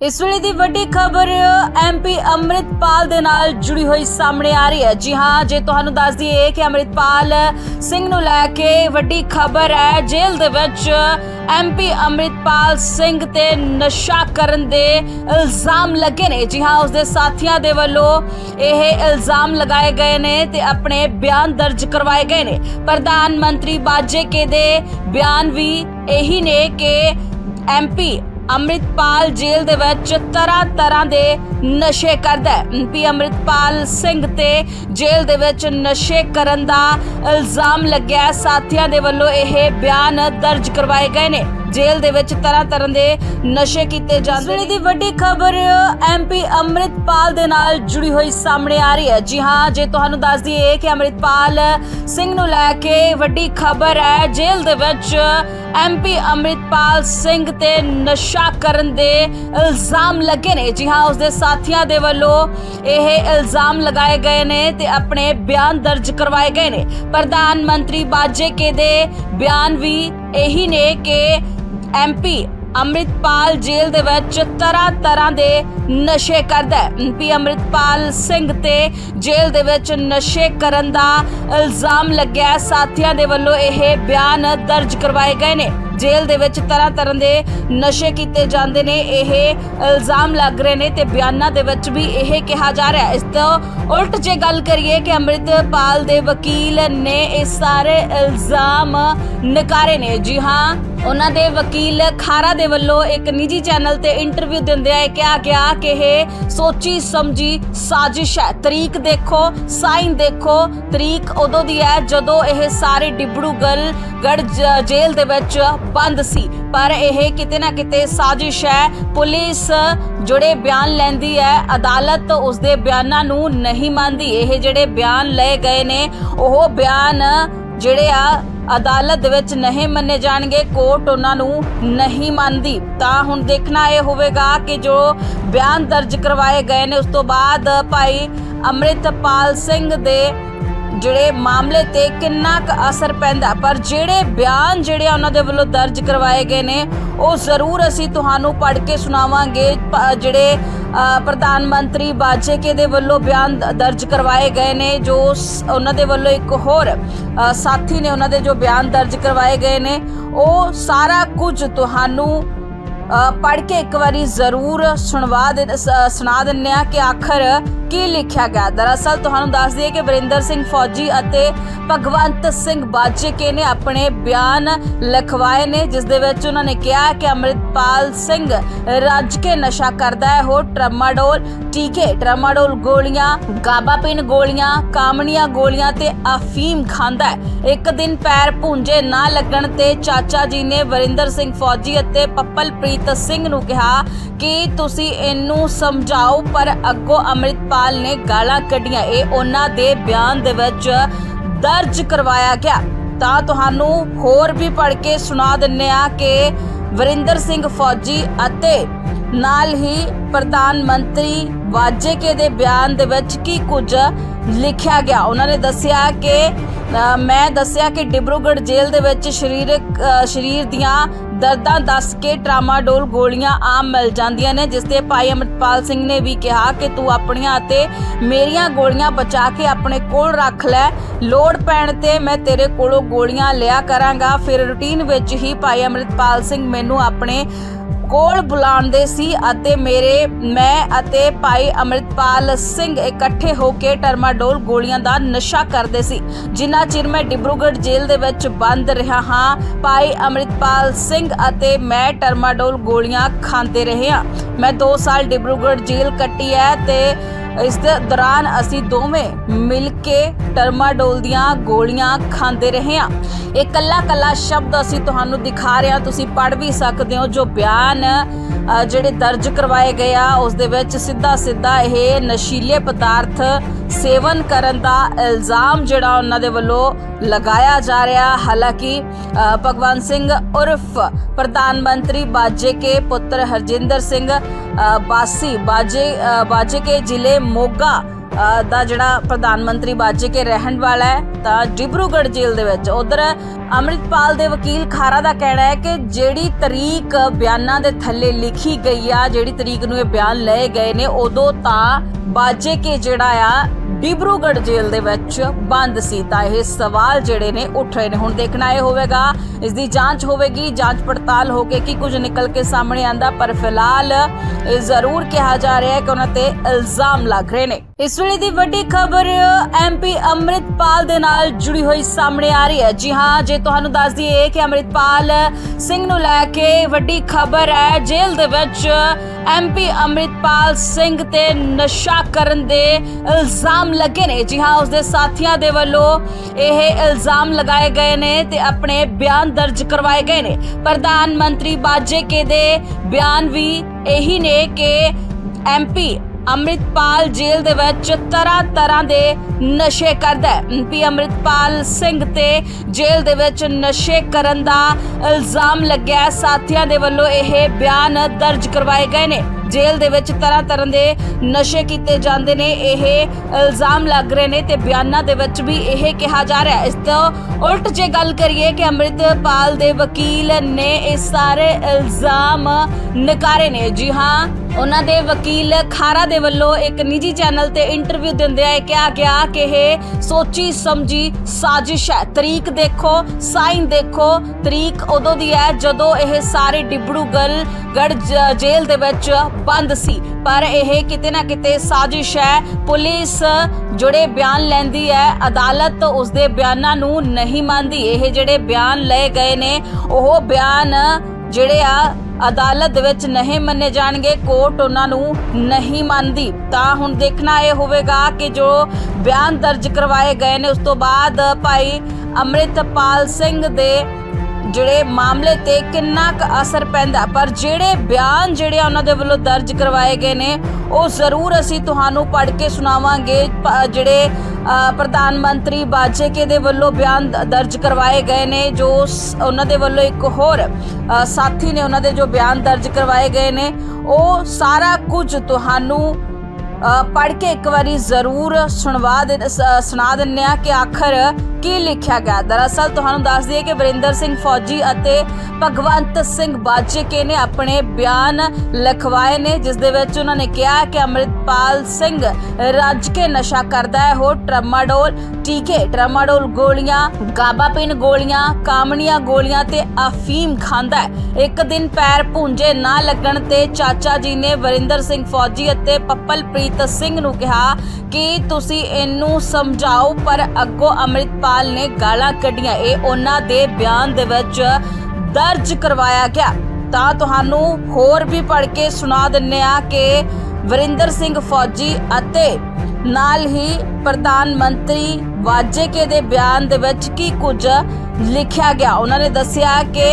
ਇਸ ਵੇਲੇ ਦੀ ਵੱਡੀ ਖਬਰ ਐਮਪੀ ਅੰਮ੍ਰਿਤਪਾਲ ਦੇ ਨਾਲ ਜੁੜੀ ਹੋਈ ਸਾਹਮਣੇ ਆ ਰਹੀ ਹੈ। ਜੀ ਹਾਂ, ਜੇ ਤੁਹਾਨੂੰ ਦੱਸ ਦਈਏ ਕਿ ਅੰਮ੍ਰਿਤਪਾਲ ਸਿੰਘ ਨੂੰ ਲੈ ਕੇ ਵੱਡੀ ਖਬਰ ਹੈ, ਜੇਲ੍ਹ ਦੇ ਵਿੱਚ ਐਮਪੀ ਅੰਮ੍ਰਿਤਪਾਲ ਸਿੰਘ ਤੇ ਨਸ਼ਾ ਕਰਨ ਦੇ ਇਲਜ਼ਾਮ ਲੱਗੇ ਨੇ। ਜੀ ਹਾਂ, ਉਸਦੇ ਸਾਥੀਆਂ ਦੇ ਵੱਲੋਂ ਇਹ ਇਲਜ਼ਾਮ ਲਗਾਏ ਗਏ ਨੇ ਤੇ ਆਪਣੇ ਬਿਆਨ ਦਰਜ ਕਰਵਾਏ ਗਏ ਨੇ। ਪ੍ਰਧਾਨ ਮੰਤਰੀ ਬਾਜੇ ਕੇ ਦੇ ਬਿਆਨ ਵੀ ਇਹੀ ਨੇ ਕਿ ਐਮਪੀ ਅੰਮ੍ਰਿਤਪਾਲ ਜੇਲ੍ਹ ਦੇ ਵਿੱਚ ਤਰ੍ਹਾਂ ਤਰ੍ਹਾਂ ਦੇ ਨਸ਼ੇ ਕਰਦਾ ਹੈ। ਪੀ ਅੰਮ੍ਰਿਤਪਾਲ ਸਿੰਘ ਤੇ ਜੇਲ੍ਹ ਦੇ ਵਿੱਚ ਨਸ਼ੇ ਕਰਨ ਦਾ ਇਲਜ਼ਾਮ ਲੱਗਿਆ ਸਾਥੀਆਂ ਦੇ ਵੱਲੋਂ ਇਹ ਬਿਆਨ ਦਰਜ ਕਰਵਾਏ ਗਏ ਨੇ। ਜੇਲ੍ਹ ਦੇ ਵਿੱਚ ਤਰ੍ਹਾਂ ਤਰ੍ਹਾਂ ਦੇ ਨਸ਼ੇ ਕੀਤੇ ਜਾਂਦੇ ਨੇ। ਦੀ ਵੱਡੀ ਖਬਰ ਐਮਪੀ ਅੰਮ੍ਰਿਤਪਾਲ ਦੇ ਨਾਲ ਜੁੜੀ ਹੋਈ ਸਾਹਮਣੇ ਆ ਰਹੀ ਹੈ। ਜੀ ਹਾਂ, ਜੇ ਤੁਹਾਨੂੰ ਦੱਸ ਦਈਏ ਕਿ ਅੰਮ੍ਰਿਤਪਾਲ ਸਿੰਘ ਨੂੰ ਲੈ ਕੇ ਵੱਡੀ ਖਬਰ ਹੈ, ਜੇਲ੍ਹ ਦੇ ਵਿੱਚ ਐਮਪੀ ਅੰਮ੍ਰਿਤਪਾਲ ਸਿੰਘ ਤੇ ਨਸ਼ਾ ਕਰਨ ਦੇ ਇਲਜ਼ਾਮ ਲੱਗੇ ਨੇ। ਜੀ ਹਾਂ, ਉਸਦੇ ਸਾਥੀਆਂ ਦੇ ਵੱਲੋਂ ਇਹ ਇਲਜ਼ਾਮ ਲਗਾਏ ਗਏ ਨੇ ਤੇ ਆਪਣੇ ਬਿਆਨ ਦਰਜ ਕਰਵਾਏ ਗਏ ਨੇ। ਪ੍ਰਧਾਨ ਮੰਤਰੀ ਬਾਜੇ ਕੇ ਦੇ ਬਿਆਨ ਵੀ ਇਹੀ ਨੇ ਕਿ ਐਮਪੀ ਅੰਮ੍ਰਿਤਪਾਲ ਜੇਲ੍ਹ ਦੇ ਵਿੱਚ ਤਰ੍ਹਾਂ ਤਰ੍ਹਾਂ ਦੇ ਨਸ਼ੇ ਕਰਦਾ ਹੈ। ਐਮਪੀ ਅੰਮ੍ਰਿਤਪਾਲ ਸਿੰਘ ਤੇ ਜੇਲ੍ਹ ਦੇ ਵਿੱਚ ਨਸ਼ੇ ਕਰਨ ਦਾ ਇਲਜ਼ਾਮ ਲੱਗਿਆ ਸਾਥੀਆਂ ਦੇ ਵੱਲੋਂ ਇਹ ਬਿਆਨ ਦਰਜ ਕਰਵਾਏ ਗਏ ਨੇ। ਜੇਲ੍ਹ ਦੇ ਵਿੱਚ ਤਰ੍ਹਾਂ ਤਰ੍ਹਾਂ ਦੇ ਨਸ਼ੇ ਕੀਤੇ ਜਾਂਦੇ ਨੇ, ਇਹ ਇਲਜ਼ਾਮ ਲੱਗ ਰਹੇ ਨੇ ਤੇ ਬਿਆਨਾਂ ਦੇ ਵਿੱਚ ਵੀ ਇਹ ਕਿਹਾ ਜਾ ਰਿਹਾ ਇਸ ਤੋਂ ਉਲਟ ਜੇ ਗੱਲ ਕਰੀਏ ਕਿ ਅੰਮ੍ਰਿਤਪਾਲ ਦੇ ਵਕੀਲ ਨੇ ਇਹ ਸਾਰੇ ਇਲਜ਼ਾਮ ਨਕਾਰੇ ਨੇ। ਜੀ ਹਾਂ ਉਹਨਾਂ ਦੇ ਵਕੀਲ ਖਾਰਾ ਦੇ ਵੱਲੋਂ ਇੱਕ ਨਿੱਜੀ ਚੈਨਲ ਤੇ ਇੰਟਰਵਿਊ ਦਿੰਦੇ ਆ ਕਿਹਾ ਗਿਆ ਕਿ ਇਹ ਸੋਚੀ ਸਮਝੀ ਸਾਜ਼ਿਸ਼ ਹੈ। ਤਰੀਕ ਦੇਖੋ, ਸਾਈਨ ਦੇਖੋ। ਤਰੀਕ ਉਦੋਂ ਦੀ ਹੈ ਜਦੋਂ ਇਹ ਸਾਰੇ ਡਿਬੜੂਗਲ ਗੜ ਜੇਲ੍ਹ ਦੇ ਵਿੱਚ ਬੰਦ ਸੀ। ਪਰ ਇਹ ਕਿਤੇ ਨਾ ਕਿਤੇ ਸਾਜ਼ਿਸ਼ ਹੈ। ਪੁਲਿਸ ਜਿਹੜੇ ਬਿਆਨ ਲੈਂਦੀ ਹੈ। ਅਦਾਲਤ ਉਸਦੇ ਬਿਆਨਾਂ ਨੂੰ ਨਹੀਂ ਮੰਨਦੀ। ਇਹ ਜਿਹੜੇ ਬਿਆਨ ਲਏ ਗਏ ਨੇ, ਉਹ ਬਿਆਨ ਜਿਹੜੇ ਆ ਅਦਾਲਤ ਵਿੱਚ ਨਹੀਂ ਮੰਨੇ ਜਾਣਗੇ, ਕੋਰਟ ਉਹਨਾਂ ਨੂੰ ਨਹੀਂ ਮੰਨਦੀ। ਤਾਂ ਹੁਣ ਦੇਖਣਾ ਇਹ ਹੋਵੇਗਾ ਕਿ ਜੋ ਬਿਆਨ ਦਰਜ ਕਰਵਾਏ ਗਏ ਨੇ, ਉਸ ਤੋਂ ਬਾਅਦ ਭਾਈ ਅੰਮ੍ਰਿਤਪਾਲ ਸਿੰਘ ਦੇ ਜਿਹੜੇ ਮਾਮਲੇ ਤੇ ਕਿੰਨਾ ਕੁ ਅਸਰ ਪੈਂਦਾ। ਪਰ ਜਿਹੜੇ ਬਿਆਨ ਜਿਹੜੇ ਆ ਉਹਨਾਂ ਦੇ ਵੱਲੋਂ ਦਰਜ ਕਰਵਾਏ ਗਏ ਨੇ, ਉਹ ਜ਼ਰੂਰ ਅਸੀਂ ਤੁਹਾਨੂੰ ਪੜ੍ਹ ਕੇ ਸੁਣਾਵਾਂਗੇ। ਜਿਹੜੇ ਪ੍ਰਧਾਨ ਮੰਤਰੀ ਬਾਜੇਕੇ ਦੇ ਵੱਲੋਂ ਬਿਆਨ ਦਰਜ ਕਰਵਾਏ ਗਏ ਨੇ, ਜੋ ਉਹਨਾਂ ਦੇ ਵੱਲੋਂ ਇੱਕ ਹੋਰ ਸਾਥੀ ਨੇ ਉਹਨਾਂ ਦੇ ਜੋ ਬਿਆਨ ਦਰਜ ਕਰਵਾਏ ਗਏ ਨੇ, ਉਹ ਸਾਰਾ ਕੁਝ ਤੁਹਾਨੂੰ ਪੜ੍ਹ ਕੇ ਇੱਕ ਵਾਰੀ ਜ਼ਰੂਰ ਸੁਣਵਾ ਦੇ ਸੁਣਾ ਦਿੰਨੇ ਆ ਕਿ ਆਖਰ ਕੀ ਲਿਖਿਆ ਗਿਆ? ਦਰਅਸਲ ਤੁਹਾਨੂੰ ਦੱਸ ਦਈਏ ਕਿ ਵਰਿੰਦਰ ਸਿੰਘ ਫੌਜੀ ਅਤੇ ਭਗਵੰਤ ਸਿੰਘ ਬਾਜੇਕੇ ਨੇ ਆਪਣੇ ਬਿਆਨ ਲਿਖਵਾਏ ਨੇ, ਜਿਸ ਦੇ ਵਿੱਚ ਉਹਨਾਂ ਨੇ ਕਿਹਾ ਕਿ ਅੰਮ੍ਰਿਤਪਾਲ ਸਿੰਘ ਰੱਜ ਕੇ ਨਸ਼ਾ ਕਰਦਾ ਹੈ। ਉਹ ਟਰਮਾਡੋਲ ਟੀਕੇ, ਟਰਮਾਡੋਲ ਗੋਲੀਆਂ ਗਾਬਾਪਿਨ ਗੋਲੀਆਂ, ਕਾਮਣੀਆਂ ਗੋਲੀਆਂ ਤੇ ਅਫੀਮ ਖਾਂਦਾ ਹੈ। ਇੱਕ ਦਿਨ ਪੈਰ ਭੁੰਜੇ ਨਾ ਲੱਗਣ ਤੇ ਚਾਚਾ ਜੀ ਨੇ ਵਰਿੰਦਰ ਸਿੰਘ ਫੌਜੀ ਅਤੇ ਪੱਪਲਪ੍ਰੀਤ ਸਿੰਘ ਨੂੰ ਕਿਹਾ ਕਿ ਤੁਸੀਂ ਇਹਨੂੰ ਸਮਝਾਓ, ਪਰ ਅੱਗੋਂ ਅੰਮ੍ਰਿਤਪਾਲ ਨੇ ਗਾਲਾਂ ਕੱਢੀਆਂ। ਇਹ ਉਹਨਾਂ ਦੇ ਬਿਆਨ ਦੇ ਵਿੱਚ ਦਰਜ ਕਰਵਾਇਆ ਗਿਆ। ਤਾਂ ਤੁਹਾਨੂੰ ਹੋਰ ਵੀ ਪੜ੍ਹ ਕੇ ਸੁਣਾ ਦਿੰਨੇ ਆ ਕਿ ਵਰਿੰਦਰ ਸਿੰਘ ਫੌਜੀ ਅਤੇ ਨਾਲ ਹੀ ਪ੍ਰਧਾਨ ਮੰਤਰੀ ਵਾਜੇਕੇ ਦੇ ਬਿਆਨ ਦੇ ਵਿੱਚ ਕੀ ਕੁਝ ਲਿਖਿਆ ਗਿਆ। ਉਹਨਾਂ ਨੇ ਦੱਸਿਆ ਕਿ ਮੈਂ ਦੱਸਿਆ ਕਿ ਡਿਬਰੂਗੜ ਜੇਲ੍ਹ ਦੇ ਵਿੱਚ ਸਰੀਰਕ ਸਰੀਰ ਦੀਆਂ ਦਰਦਾਂ ਦੱਸ ਕੇ ਟਰਾਮਾਡੋਲ ਗੋਲੀਆਂ ਆਮ ਮਿਲ ਜਾਂਦੀਆਂ ਨੇ, ਜਿਸ ਤੇ ਭਾਈ ਅਮਰਪਾਲ ਸਿੰਘ ਨੇ ਵੀ ਕਿਹਾ ਕਿ ਤੂੰ ਆਪਣੀਆਂ ਅਤੇ ਮੇਰੀਆਂ ਗੋਲੀਆਂ ਬਚਾ ਕੇ ਆਪਣੇ ਕੋਲ ਰੱਖ ਲੈ। ਲੋੜ ਪੈਣ ਤੇ ਮੈਂ ਤੇਰੇ ਕੋਲੋਂ ਗੋਲੀਆਂ ਲਿਆ ਕਰਾਂਗਾ। ਫਿਰ ਰੂਟੀਨ ਵਿੱਚ ਹੀ ਭਾਈ ਅਮਰਪਾਲ ਸਿੰਘ ਮੈਨੂੰ ਆਪਣੇ ਕੋਲ ਬੁਲਾਉਂਦੇ ਸੀ ਅਤੇ ਮੇਰੇ, ਮੈਂ ਅਤੇ ਭਾਈ ਅਮਰਿਤਪਾਲ ਸਿੰਘ ਇਕੱਠੇ ਹੋ ਕੇ ਟਰਮਾਡੋਲ ਗੋਲੀਆਂ ਦਾ ਨਸ਼ਾ ਕਰਦੇ ਸੀ। ਜਿੰਨਾ ਚਿਰ ਮੈਂ ਡਿਬਰੂਗੜ੍ਹ ਜੇਲ੍ਹ ਦੇ ਵਿੱਚ ਬੰਦ ਰਿਹਾ ਹਾਂ, ਭਾਈ ਅਮਰਿਤਪਾਲ ਸਿੰਘ ਅਤੇ ਮੈਂ ਟਰਮਾਡੋਲ ਗੋਲੀਆਂ ਖਾਂਦੇ ਰਹੇ ਹਾਂ। ਮੈਂ 2 ਸਾਲ ਡਿਬਰੂਗੜ੍ਹ ਜੇਲ੍ਹ ਕੱਟੀ ਹੈ ਤੇ ਇਸ ਦੇ ਦੌਰਾਨ ਅਸੀਂ ਦੋਵੇਂ ਮਿਲ ਕੇ ਟਰਮਾਡੋਲ ਦੀਆਂ ਗੋਲੀਆਂ ਖਾਂਦੇ ਰਹੇ ਹਾਂ। ਇਹ ਕੱਲਾ ਕੱਲਾ ਸ਼ਬਦ ਅਸੀਂ ਤੁਹਾਨੂੰ ਦਿਖਾ ਰਹੇ ਹਾਂ। ਤੁਸੀਂ ਪੜ੍ਹ ਵੀ ਸਕਦੇ ਹੋ ਜੋ ਬਿਆਨ ਜਿਹੜੇ ਦਰਜ ਕਰਵਾਏ ਗਏ ਆ ਉਸ ਦੇ ਵਿੱਚ ਸਿੱਧਾ ਸਿੱਧਾ ਇਹ ਨਸ਼ੀਲੇ ਪਦਾਰਥ ਸੇਵਨ ਕਰਨ ਦਾ ਇਲਜ਼ਾਮ ਜਿਹੜਾ ਉਹਨਾਂ ਦੇ ਵੱਲੋਂ ਲਗਾਇਆ ਜਾ ਰਿਹਾ। ਹਾਲਾਂਕਿ ਅ, ਭਗਵੰਤ ਸਿੰਘ ਉਰਫ ਪ੍ਰਧਾਨ ਮੰਤਰੀ ਬਾਜੇ ਕੇ ਪੁੱਤਰ ਹਰਜਿੰਦਰ ਸਿੰਘ ਬਾਸੀ ਬਾਜੇ ਅ, ਬਾਜੇ ਕੇ ਜ਼ਿਲ੍ਹੇ ਮੋਗਾ ਦਾ ਜਿਹੜਾ ਪ੍ਰਧਾਨ ਮੰਤਰੀ ਬਾਜੇ ਕੇ ਰਹਿਣ ਵਾਲਾ ਹੈ ਤਾਂ ਡਿਬਰੂਗੜ੍ਹ ਜੇਲ੍ਹ ਦੇ ਵਿੱਚ। ਉਧਰ ਅੰਮ੍ਰਿਤਪਾਲ ਦੇ ਵਕੀਲ ਖਾਰਾ ਦਾ ਕਹਿਣਾ ਹੈ ਕਿ ਜਿਹੜੀ ਤਰੀਕ ਬਿਆਨਾਂ ਦੇ ਥੱਲੇ ਲਿਖੀ ਗਈ ਆ, ਜਿਹੜੀ ਤਰੀਕ ਨੂੰ ਇਹ ਬਿਆਨ ਲਏ ਗਏ ਨੇ, ਉਦੋਂ ਤਾਂ ਬਾਜੇ ਕੇ ਜਿਹੜਾ ਆ, ਡਿਬਰੂਗੜ੍ਹ ਜੇਲ੍ਹ ਦੇ ਵਿੱਚ ਬੰਦ ਸੀ। ਤਾਂ ਇਹ ਸਵਾਲ ਜਿਹੜੇ ਨੇ, ਉੱਠ ਰਹੇ ਨੇ। ਹੁਣ ਦੇਖਣਾ ਇਹ ਹੋਵੇਗਾ, ਇਸ ਦੀ ਜਾਂਚ ਹੋਵੇਗੀ, ਜਾਂਚ ਪੜਤਾਲ ਹੋ ਕੇ ਕੀ ਕੁਝ ਨਿਕਲ ਕੇ ਸਾਹਮਣੇ ਆਂਦਾ, ਪਰ ਫਿਲਹਾਲ ਇਹ ਜ਼ਰੂਰ ਕਿਹਾ ਜਾ ਰਿਹਾ ਹੈ ਕਿ ਉਹਨਾਂ ਤੇ ਇਲਜ਼ਾਮ ਲੱਗ ਰਹੇ ਨੇ। ਇਸ ਵੇਲੇ ਦੀ ਵੱਡੀ ਖਬਰ ਐਮਪੀ ਅੰਮ੍ਰਿਤਪਾਲ ਦੇ ਨਾਲ ਜੁੜੀ ਹੋਈ ਸਾਹਮਣੇ ਆ ਰਹੀ ਹੈ। ਜੀ ਹਾਂ, ਜੇ ਤੁਹਾਨੂੰ ਦੱਸ ਦਈਏ ਕਿ ਅੰਮ੍ਰਿਤਪਾਲ ਸਿੰਘ ਨੂੰ ਲੈ ਕੇ ਵੱਡੀ ਖਬਰ ਹੈ। ਜੇਲ੍ਹ ਦੇ ਵਿੱਚ ਐਮਪੀ ਅੰਮ੍ਰਿਤਪਾਲ ਸਿੰਘ ਤੇ ਨਸ਼ਾ ਕਰਨ ਦੇ ਇਲਜ਼ਾਮ ਲੱਗੇ ਨੇ। ਜੀ ਹਾਂ, ਉਸਦੇ ਸਾਥੀਆਂ ਦੇ ਵੱਲੋਂ ਇਹ ਇਲਜ਼ਾਮ ਲਗਾਏ ਗਏ ਨੇ ਤੇ ਆਪਣੇ ਬਿਆਨ ਦਰਜ ਕਰਵਾਏ ਗਏ ਨੇ। ਪ੍ਰਧਾਨ ਮੰਤਰੀ ਬਾਜੇ ਕੇ ਦੇ ਬਿਆਨ ਵੀ ਇਹੀ ਨੇ ਕਿ ਐਮਪੀ ਅੰਮ੍ਰਿਤਪਾਲ ਜੇਲ੍ਹ ਦੇ ਵਿੱਚ ਤਰ੍ਹਾਂ ਤਰ੍ਹਾਂ ਦੇ ਨਸ਼ੇ ਕਰਦਾ ਹੈ। ਪੀ ਅੰਮ੍ਰਿਤਪਾਲ ਸਿੰਘ ਤੇ ਜੇਲ੍ਹ ਦੇ ਵਿੱਚ ਨਸ਼ੇ ਕਰਨ ਦਾ ਇਲਜ਼ਾਮ ਲੱਗਿਆ ਸਾਥੀਆਂ ਦੇ ਵੱਲੋਂ ਇਹ ਬਿਆਨ ਦਰਜ ਕਰਵਾਏ ਗਏ ਨੇ। ਜੇਲ੍ਹ ਦੇ ਵਿੱਚ ਤਰ੍ਹਾਂ ਤਰ੍ਹਾਂ ਦੇ ਨਸ਼ੇ ਕੀਤੇ ਜਾਂਦੇ ਨੇ, ਇਹ ਇਲਜ਼ਾਮ ਲੱਗ ਰਹੇ ਨੇ ਤੇ ਬਿਆਨਾਂ ਦੇ ਵਿੱਚ ਵੀ ਇਹ ਕਿਹਾ ਜਾ ਰਿਹਾ ਇਸ ਤੋਂ ਉਲਟ ਜੇ ਗੱਲ ਕਰੀਏ ਕਿ ਅੰਮ੍ਰਿਤਪਾਲ ਦੇ ਵਕੀਲ ਨੇ ਇਹ ਸਾਰੇ ਇਲਜ਼ਾਮ ਨਕਾਰੇ ਨੇ। ਜੀ ਹਾਂ, ਉਹਨਾਂ ਦੇ ਵਕੀਲ ਖਾਰਾ ਦੇ ਵੱਲੋਂ ਇੱਕ ਨਿੱਜੀ ਚੈਨਲ ਤੇ ਇੰਟਰਵਿਊ ਦਿੰਦੇ ਆ ਕਿਹਾ ਗਿਆ ਕਿ ਇਹ ਸੋਚੀ ਸਮਝੀ ਸਾਜ਼ਿਸ਼ ਹੈ। ਤਰੀਕ ਦੇਖੋ, ਸਾਈਨ ਦੇਖੋ, ਤਰੀਕ ਉਦੋਂ ਦੀ ਹੈ ਜਦੋਂ ਇਹ ਸਾਰੇ ਡਿਬੜੂਗੜ੍ਹ ਗੜ ਜੇਲ੍ਹ ਦੇ ਵਿੱਚ ਬੰਦ ਸੀ। ਪਰ ਇਹ ਕਿਤੇ ਨਾ ਕਿਤੇ ਸਾਜ਼ਿਸ਼ ਹੈ। ਪੁਲਿਸ ਜਿਹੜੇ ਬਿਆਨ ਲੈਂਦੀ ਹੈ, ਅਦਾਲਤ ਉਸ ਦੇ ਬਿਆਨਾਂ ਨੂੰ ਨਹੀਂ ਮੰਨਦੀ। ਇਹ ਜਿਹੜੇ ਬਿਆਨ ਲਏ ਗਏ ਨੇ, ਉਹ ਬਿਆਨ ਜਿਹੜੇ ਆ, ਅਦਾਲਤ ਦੇ ਵਿੱਚ ਨਹੀਂ ਮੰਨੇ ਜਾਣਗੇ, ਕੋਰਟ ਉਹਨਾਂ ਨੂੰ ਨਹੀਂ ਮੰਨਦੀ। ਤਾਂ ਹੁਣ ਦੇਖਣਾ ਇਹ ਹੋਵੇਗਾ ਕਿ ਜੋ ਬਿਆਨ ਦਰਜ ਕਰਵਾਏ ਗਏ ਨੇ, ਉਸ ਤੋਂ ਬਾਅਦ ਭਾਈ ਅੰਮ੍ਰਿਤਪਾਲ ਸਿੰਘ ਦੇ ਜਿਹੜੇ ਮਾਮਲੇ ਤੇ ਕਿੰਨਾ ਕੁ ਅਸਰ ਪੈਂਦਾ। ਪਰ ਜਿਹੜੇ ਬਿਆਨ ਜਿਹੜੇ ਆ ਉਹਨਾਂ ਦੇ ਵੱਲੋਂ ਦਰਜ ਕਰਵਾਏ ਗਏ ਨੇ, ਉਹ ਜ਼ਰੂਰ ਅਸੀਂ ਤੁਹਾਨੂੰ ਪੜ੍ਹ ਕੇ ਸੁਣਾਵਾਂਗੇ। ਜਿਹੜੇ ਪ੍ਰਧਾਨ ਮੰਤਰੀ ਬਾਜੇਕੇ ਦੇ ਵੱਲੋਂ ਬਿਆਨ ਦਰਜ ਕਰਵਾਏ ਗਏ ਨੇ, ਜੋ ਉਹਨਾਂ ਦੇ ਵੱਲੋਂ ਇੱਕ ਹੋਰ ਸਾਥੀ ਨੇ ਉਹਨਾਂ ਦੇ ਜੋ ਬਿਆਨ ਦਰਜ ਕਰਵਾਏ ਗਏ ਨੇ, ਉਹ ਸਾਰਾ ਕੁਝ ਤੁਹਾਨੂੰ ਪੜ੍ਹ ਕੇ ਇੱਕ ਵਾਰੀ ਜ਼ਰੂਰ ਸੁਣਵਾ ਦੇ ਸੁਣਾ ਦਿੰਨੇ ਆ ਕਿ ਆਖਰ ਕੀ ਲਿਖਿਆ ਗਿਆ? ਦਰਅਸਲ ਤੁਹਾਨੂੰ ਦੱਸ ਦਈਏ ਕਿ ਵਰਿੰਦਰ ਸਿੰਘ ਫੌਜੀ ਅਤੇ ਭਗਵੰਤ ਸਿੰਘ ਬਾਜੇਕੇ ਨੇ ਆਪਣੇ ਬਿਆਨ ਲਿਖਵਾਏ ਨੇ, ਜਿਸ ਦੇ ਵਿੱਚ ਉਹਨਾਂ ਨੇ ਕਿਹਾ ਕਿ ਅੰਮ੍ਰਿਤਪਾਲ ਸਿੰਘ ਰੱਜ ਕੇ ਨਸ਼ਾ ਕਰਦਾ ਹੈ। ਉਹ ਟਰਮਾਡੋਲ, ਟੀਕੇ, ਟਰਮਾਡੋਲ ਗੋਲੀਆਂ, ਗਾਬਾਪਿਨ ਗੋਲੀਆਂ, ਕਾਮਣੀਆਂ ਗੋਲੀਆਂ ਤੇ ਅਫੀਮ ਖਾਂਦਾ ਹੈ। ਇੱਕ ਦਿਨ ਪੈਰ ਭੁੰਜੇ ਨਾ ਲੱਗਣ ਤੇ ਚਾਚਾ ਜੀ ਨੇ ਵਰਿੰਦਰ ਸਿੰਘ ਫੌਜੀ ਅਤੇ ਪੱਪਲਪ੍ਰੀਤ ਸਿੰਘ ਨੂੰ ਕਿਹਾ ਕਿ ਤੁਸੀਂ ਇਹਨੂੰ ਸਮਝਾਓ, ਪਰ ਅੱਗੋਂ ਅੰਮ੍ਰਿਤਪਾਲ ਨੇ ਗਾਲਾਂ ਕੱਢੀਆਂ। ਇਹ ਉਹਨਾਂ ਦੇ ਬਿਆਨ ਦੇ ਵਿੱਚ ਦਰਜ ਕਰਵਾਇਆ ਗਿਆ। ਤਾਂ ਤੁਹਾਨੂੰ ਹੋਰ ਵੀ ਪੜ੍ਹ ਕੇ ਸੁਣਾ ਦਿੰਨੇ ਆ ਕਿ ਵਰਿੰਦਰ ਸਿੰਘ ਫੌਜੀ ਅਤੇ ਨਾਲ ਹੀ ਪ੍ਰਧਾਨ ਮੰਤਰੀ ਵਾਜੇਕੇ ਦੇ ਬਿਆਨ ਦੇ ਵਿੱਚ ਕੀ ਕੁਝ ਲਿਖਿਆ ਗਿਆ। ਉਹਨਾਂ ਨੇ ਦੱਸਿਆ ਕਿ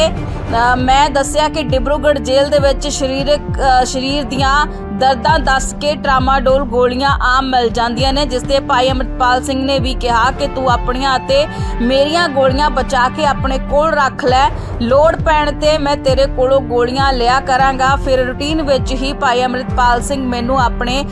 ਮੈਂ ਦੱਸਿਆ ਕਿ ਡਿਬਰੂਗੜ ਜੇਲ੍ਹ ਦੇ ਵਿੱਚ ਸਰੀਰਕ ਸਰੀਰ ਦੀਆਂ ਦਰਦਾਂ ਦੱਸ ਕੇ ਟਰਾਮਾਡੋਲ ਗੋਲੀਆਂ ਆਮ ਮਿਲ ਜਾਂਦੀਆਂ ਨੇ ਜਿਸ ਤੇ ਭਾਈ ਅਮਰਪਾਲ ਸਿੰਘ ਨੇ ਵੀ ਕਿਹਾ ਕਿ ਤੂੰ ਆਪਣੀਆਂ ਅਤੇ ਮੇਰੀਆਂ ਗੋਲੀਆਂ ਬਚਾ ਕੇ ਆਪਣੇ ਕੋਲ ਰੱਖ ਲੈ। ਲੋੜ ਪੈਣ ਤੇ ਮੈਂ ਤੇਰੇ ਕੋਲੋਂ ਗੋਲੀਆਂ ਲਿਆ ਕਰਾਂਗਾ। ਫਿਰ ਰੂਟੀਨ ਵਿੱਚ ਹੀ ਭਾਈ ਅਮਰਪਾਲ ਸਿੰਘ ਮੈਨੂੰ ਆਪਣੇ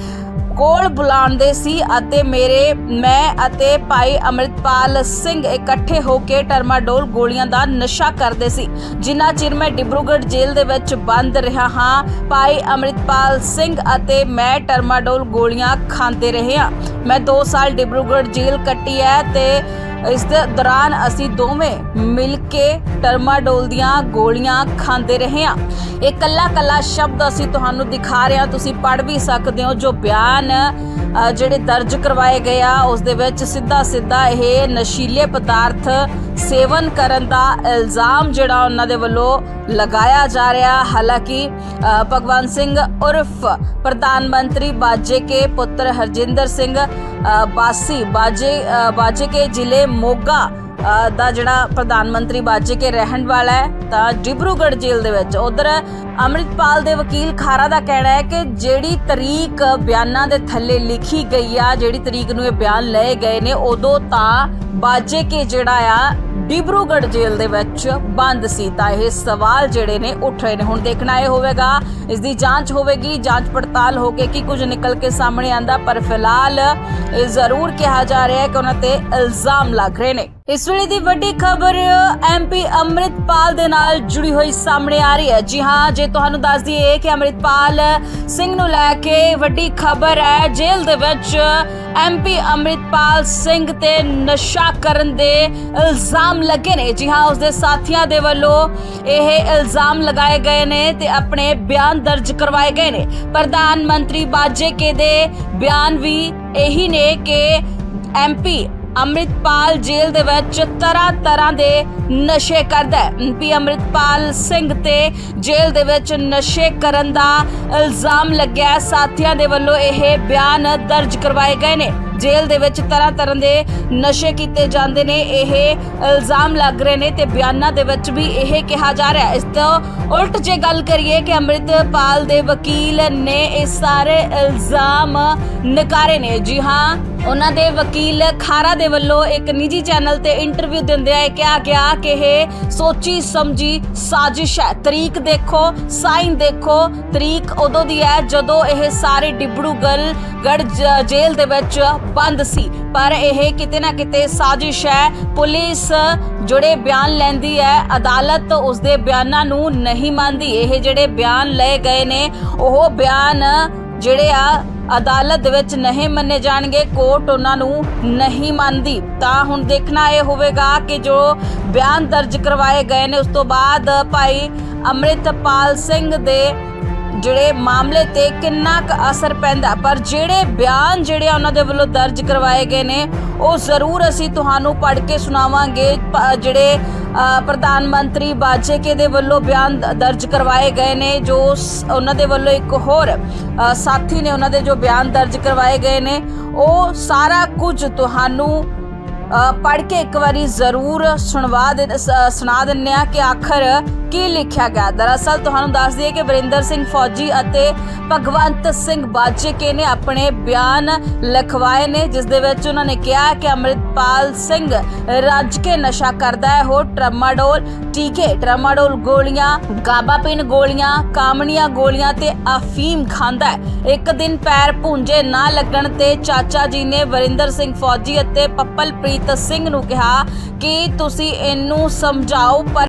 ਕੋਲ ਬੁਲਾਉਂਦੇ ਸੀ ਅਤੇ ਮੇਰੇ, ਮੈਂ ਅਤੇ ਭਾਈ ਅਮਰਿਤਪਾਲ ਸਿੰਘ ਇਕੱਠੇ ਹੋ ਕੇ ਟਰਮਾਡੋਲ ਗੋਲੀਆਂ ਦਾ ਨਸ਼ਾ ਕਰਦੇ ਸੀ। ਜਿੰਨਾ ਚਿਰ ਮੈਂ ਡਿਬਰੂਗੜ੍ਹ ਜੇਲ੍ਹ ਦੇ ਵਿੱਚ ਬੰਦ ਰਿਹਾ ਹਾਂ, ਭਾਈ ਅਮਰਿਤਪਾਲ ਸਿੰਘ ਅਤੇ ਮੈਂ ਟਰਮਾਡੋਲ ਗੋਲੀਆਂ ਖਾਂਦੇ ਰਹੇ ਹਾਂ। ਮੈਂ 2 ਸਾਲ ਡਿਬਰੂਗੜ੍ਹ ਜੇਲ੍ਹ ਕੱਟੀ ਹੈ ਤੇ ਇਸ ਦੌਰਾਨ ਅਸੀਂ ਦੋਵੇਂ ਮਿਲ ਕੇ ਟਰਮਾਡੋਲ ਦੀਆਂ ਗੋਲੀਆਂ ਖਾਂਦੇ ਰਹੇ ਹਾਂ। ਇਹ ਕੱਲਾ ਕੱਲਾ ਸ਼ਬਦ ਅਸੀਂ ਤੁਹਾਨੂੰ ਦਿਖਾ ਰਹੇ ਹਾਂ। ਤੁਸੀਂ ਪੜ੍ਹ ਵੀ ਸਕਦੇ ਹੋ ਜੋ ਬਿਆਨ ਜਿਹੜੇ ਦਰਜ ਕਰਵਾਏ ਗਏ ਆ, ਉਸ ਦੇ ਵਿੱਚ ਸਿੱਧਾ ਸਿੱਧਾ ਇਹ ਨਸ਼ੀਲੇ ਪਦਾਰਥ ਸੇਵਨ ਕਰਨ ਦਾ ਇਲਜ਼ਾਮ ਜਿਹੜਾ ਉਹਨਾਂ ਦੇ ਵੱਲੋਂ ਲਗਾਇਆ ਜਾ ਰਿਹਾ। ਹਾਲਾਂਕਿ ਭਗਵੰਤ ਸਿੰਘ ਉਰਫ ਪ੍ਰਧਾਨ ਮੰਤਰੀ ਬਾਜੇ ਕੇ ਪੁੱਤਰ ਹਰਜਿੰਦਰ ਸਿੰਘ ਬਾਸੀ, ਬਾਜੇ ਬਾਜੇ ਕੇ ਜ਼ਿਲ੍ਹੇ ਮੋਗਾ ਦਾ ਜਿਹੜਾ ਪ੍ਰਧਾਨ ਮੰਤਰੀ ਬਾਜੇ ਕੇ ਰਹਿਣ ਵਾਲਾ ਹੈ, ਤਾਂ ਡਿਬਰੂਗੜ੍ਹ ਜੇਲ੍ਹ ਦੇ ਵਿੱਚ। ਉਧਰ ਅੰਮ੍ਰਿਤਪਾਲ ਦੇ ਵਕੀਲ ਖਾਰਾ ਦਾ ਕਹਿਣਾ ਹੈ ਕਿ ਜਿਹੜੀ ਤਰੀਕ ਬਿਆਨਾਂ ਦੇ ਥੱਲੇ ਲਿਖੀ ਗਈ ਆ, ਜਿਹੜੀ ਤਰੀਕ ਨੂੰ ਇਹ ਬਿਆਨ ਲਏ ਗਏ ਨੇ, ਉਦੋਂ ਤਾਂ ਬਾਜੇ ਕੇ ਜਿਹੜਾ ਆ ਡਿਬਰੂਗੜ੍ਹ ਜੇਲ੍ਹ ਦੇ ਵਿੱਚ ਬੰਦ ਸੀ ਤਾਂ ਇਹ ਸਵਾਲ ਜਿਹੜੇ ਨੇ ਉੱਠ ਰਹੇ ਨੇ। ਹੁਣ ਦੇਖਣਾ ਇਹ ਹੋਵੇਗਾ, ਇਸ ਦੀ ਜਾਂਚ ਹੋਵੇਗੀ, ਜਾਂਚ ਪੜਤਾਲ ਹੋ ਕੇ ਕੀ ਕੁਝ ਨਿਕਲ ਕੇ ਸਾਹਮਣੇ ਆਂਦਾ, ਪਰ ਫਿਲਹਾਲ ਇਹ ਜ਼ਰੂਰ ਕਿਹਾ ਜਾ ਰਿਹਾ ਹੈ ਕਿ ਉਹਨਾਂ ਤੇ ਇਲਜ਼ਾਮ ਲੱਗ ਰਹੇ ਨੇ। ਇਸ ਵੇਲੇ ਦੀ ਵੱਡੀ ਖਬਰ ਐਮਪੀ ਅੰਮ੍ਰਿਤਪਾਲ ਦੇ ਨਾਲ ਜੁੜੀ ਹੋਈ ਸਾਹਮਣੇ ਆ ਰਹੀ ਹੈ। ਜੀ ਹਾਂ, ਜੇ ਤੁਹਾਨੂੰ ਦੱਸ ਦਈਏ ਕਿ ਅੰਮ੍ਰਿਤਪਾਲ ਸਿੰਘ ਨੂੰ ਲੈ ਕੇ ਵੱਡੀ ਖਬਰ ਹੈ, ਜੇਲ੍ਹ ਦੇ ਵਿੱਚ ਐਮਪੀ ਅੰਮ੍ਰਿਤਪਾਲ ਸਿੰਘ ਤੇ ਨਸ਼ਾ ਕਰਨ ਦੇ ਇਲਜ਼ਾਮ ਲੱਗੇ ਨੇ। ਜੀ ਹਾਂ, ਉਸਦੇ ਸਾਥੀਆਂ ਦੇ ਵੱਲੋਂ ਇਹ ਇਲਜ਼ਾਮ ਲਗਾਏ ਗਏ ਨੇ ਤੇ ਆਪਣੇ ਬਿਆਨ ਦਰਜ ਕਰਵਾਏ ਗਏ ਨੇ। ਪ੍ਰਧਾਨ ਮੰਤਰੀ ਬਾਜੇਕੇ ਦੇ ਬਿਆਨ ਵੀ ਇਹੀ ਨੇ ਕਿ ਐਮਪੀ ਅੰਮ੍ਰਿਤਪਾਲ ਜੇਲ੍ਹ ਦੇ ਵਿੱਚ ਤਰ੍ਹਾਂ ਤਰ੍ਹਾਂ ਦੇ ਨਸ਼ੇ ਕਰਦਾ ਹੈ। ਐਮਪੀ ਅੰਮ੍ਰਿਤਪਾਲ ਸਿੰਘ ਤੇ ਜੇਲ੍ਹ ਦੇ ਵਿੱਚ ਨਸ਼ੇ ਕਰਨ ਦਾ ਇਲਜ਼ਾਮ ਲੱਗਿਆ। ਸਾਥੀਆਂ ਦੇ ਵੱਲੋਂ ਇਹ ਬਿਆਨ ਦਰਜ ਕਰਵਾਏ ਗਏ ਨੇ। ਜੇਲ੍ਹ ਦੇ ਵਿੱਚ ਤਰ੍ਹਾਂ ਤਰ੍ਹਾਂ ਦੇ ਨਸ਼ੇ ਕੀਤੇ ਜਾਂਦੇ ਨੇ, ਇਹ ਇਲਜ਼ਾਮ ਲੱਗ ਰਹੇ ਨੇ ਤੇ ਬਿਆਨਾਂ ਦੇ ਵਿੱਚ ਵੀ ਇਹ ਕਿਹਾ ਜਾ ਰਿਹਾ ਇਸ ਤੋਂ ਉਲਟ ਜੇ ਗੱਲ ਕਰੀਏ ਕਿ ਅੰਮ੍ਰਿਤਪਾਲ ਦੇ ਵਕੀਲ ਨੇ ਇਹ ਸਾਰੇ ਇਲਜ਼ਾਮ ਨਕਾਰੇ ਨੇ। ਜੀ ਹਾਂ ਉਹਨਾਂ ਦੇ ਵਕੀਲ ਖਾਰਾ ਦੇ ਵੱਲੋਂ ਇੱਕ ਨਿੱਜੀ ਚੈਨਲ ਤੇ ਇੰਟਰਵਿਊ ਦਿੰਦਿਆਂ ਆ ਕਿਹਾ ਗਿਆ ਕਿ ਇਹ ਸੋਚੀ ਸਮਝੀ ਸਾਜ਼ਿਸ਼ ਹੈ। ਤਰੀਕ ਦੇਖੋ, ਸਾਈਨ ਦੇਖੋ, ਤਰੀਕ ਉਦੋਂ ਦੀ ਹੈ ਜਦੋਂ ਇਹ ਸਾਰੇ ਡਿਬੜੂਗਲ ਗੜ ਜੇਲ੍ਹ ਦੇ ਵਿੱਚ ਬੰਦ ਸੀ। ਪਰ ਇਹ ਕਿਤੇ ਨਾ ਕਿਤੇ ਸਾਜ਼ਿਸ਼ ਹੈ, ਪੁਲਿਸ ਜਿਹੜੇ ਬਿਆਨ ਲੈਂਦੀ ਹੈ, ਅਦਾਲਤ ਉਸ ਦੇ ਬਿਆਨਾਂ ਨੂੰ ਨਹੀਂ ਮੰਨਦੀ। ਇਹ ਜਿਹੜੇ ਬਿਆਨ ਲਏ ਗਏ ਨੇ, ਉਹ ਬਿਆਨ ਜਿਹੜੇ ਆ ਅਦਾਲਤ ਦੇ ਵਿੱਚ ਨਹੀਂ ਮੰਨੇ ਜਾਣਗੇ, ਕੋਰਟ ਉਹਨਾਂ ਨੂੰ ਨਹੀਂ ਮੰਨਦੀ। ਤਾਂ ਹੁਣ ਦੇਖਣਾ ਇਹ ਹੋਵੇਗਾ ਕਿ ਜੋ ਬਿਆਨ ਦਰਜ ਕਰਵਾਏ ਗਏ ਨੇ, ਉਸ ਤੋਂ ਬਾਅਦ ਭਾਈ ਅੰਮ੍ਰਿਤਪਾਲ ਸਿੰਘ ਦੇ ਜਿਹੜੇ ਮਾਮਲੇ ਤੇ ਕਿੰਨਾ ਕੁ ਅਸਰ ਪੈਂਦਾ। ਪਰ ਜਿਹੜੇ ਬਿਆਨ ਜਿਹੜੇ ਆ ਉਹਨਾਂ ਦੇ ਵੱਲੋਂ ਦਰਜ ਕਰਵਾਏ ਗਏ ਨੇ, ਉਹ ਜ਼ਰੂਰ ਅਸੀਂ ਤੁਹਾਨੂੰ ਪੜ੍ਹ ਕੇ ਸੁਣਾਵਾਂਗੇ ਜਿਹੜੇ ਪ੍ਰਧਾਨ ਮੰਤਰੀ ਬਾਜੇਕੇ ਦੇ ਵੱਲੋਂ ਬਿਆਨ ਦਰਜ ਕਰਵਾਏ ਗਏ ਨੇ, ਜੋ ਉਹਨਾਂ ਦੇ ਵੱਲੋਂ ਇੱਕ ਹੋਰ ਸਾਥੀ ਨੇ ਉਹਨਾਂ ਦੇ ਜੋ ਬਿਆਨ ਦਰਜ ਕਰਵਾਏ ਗਏ ਨੇ, ਉਹ ਸਾਰਾ ਕੁਝ ਤੁਹਾਨੂੰ ਪੜ ਕੇ ਇੱਕ ਵਾਰੀ ਜ਼ਰੂਰ ਸੁਣਵਾ ਦੇ ਸੁਣਾ ਦਿੰਨੇ ਆ ਕਿ ਆਖਰ ਕੀ ਲਿਖਿਆ ਗਿਆ। ਦਰਅਸਲ ਤੁਹਾਨੂੰ ਦੱਸ ਦਈਏ ਕਿ ਵਰਿੰਦਰ ਸਿੰਘ ਫੌਜੀ ਅਤੇ ਭਗਵੰਤ ਸਿੰਘ ਬਾਜੇਕੇ ਨੇ ਆਪਣੇ ਬਿਆਨ ਲਿਖਵਾਏ ਨੇ, ਜਿਸ ਦੇ ਵਿੱਚ ਉਹਨਾਂ ਨੇ ਕਿਹਾ ਕਿ ਅੰਮ੍ਰਿਤਪਾਲ ਸਿੰਘ ਰੱਜ ਕੇ ਨਸ਼ਾ ਕਰਦਾ ਹੈ। ਉਹ ਟਰਮਾਡੋਲ ਟੀਕੇ, ਟਰਮਾਡੋਲ ਗੋਲੀਆਂ ਗਾਬਾਪਿਨ ਗੋਲੀਆਂ ਕਾਮਣੀਆਂ ਗੋਲੀਆਂ ਤੇ ਅਫੀਮ ਖਾਂਦਾ ਹੈ। ਇੱਕ ਦਿਨ ਪੈਰ ਭੁੰਜੇ ਨਾ ਲੱਗਣ ਤੇ ਚਾਚਾ ਜੀ ਨੇ ਵਰਿੰਦਰ ਸਿੰਘ ਫੌਜੀ ਅਤੇ ਪੱਪਲਪ੍ਰੀਤ ਸਿੰਘ ਨੂੰ ਕਿਹਾ ਕਿ ਤੁਸੀਂ ਇਹਨੂੰ ਸਮਝਾਓ ਪਰ